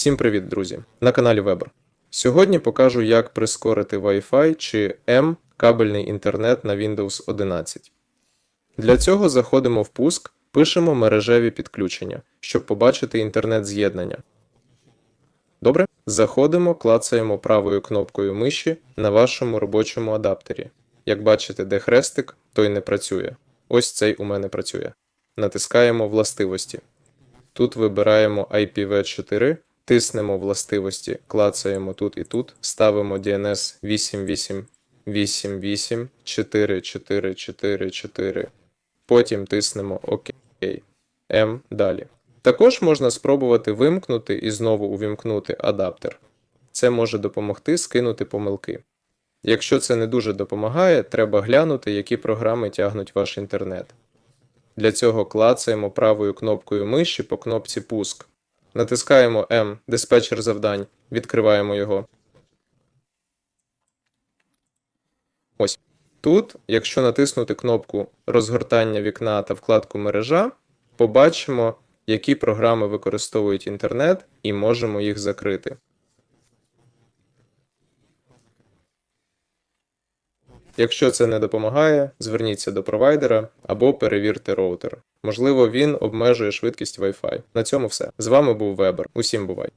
Всім привіт, друзі! На каналі Weber. Сьогодні покажу, як прискорити Wi-Fi чи M кабельний інтернет на Windows 11. Для цього заходимо в пуск, пишемо мережеві підключення, щоб побачити інтернет-з'єднання. Добре? Заходимо, клацаємо правою кнопкою миші на вашому робочому адаптері. Як бачите, де хрестик, той не працює. Ось цей у мене працює. Натискаємо властивості. Тут вибираємо IPv4, тиснемо властивості, клацаємо тут і тут, ставимо DNS 88884444. Потім тиснемо ОК. М далі. Також можна спробувати вимкнути і знову увімкнути адаптер. Це може допомогти скинути помилки. Якщо це не дуже допомагає, треба глянути, які програми тягнуть ваш інтернет. Для цього клацаємо правою кнопкою миші по кнопці Пуск. Натискаємо М диспетчер завдань, відкриваємо його. Ось. Тут, якщо натиснути кнопку розгортання вікна та вкладку мережа, побачимо, які програми використовують інтернет, і можемо їх закрити. Якщо це не допомагає, зверніться до провайдера або перевірте роутер. Можливо, він обмежує швидкість Wi-Fi. На цьому все. З вами був Вебер. Усім бувай!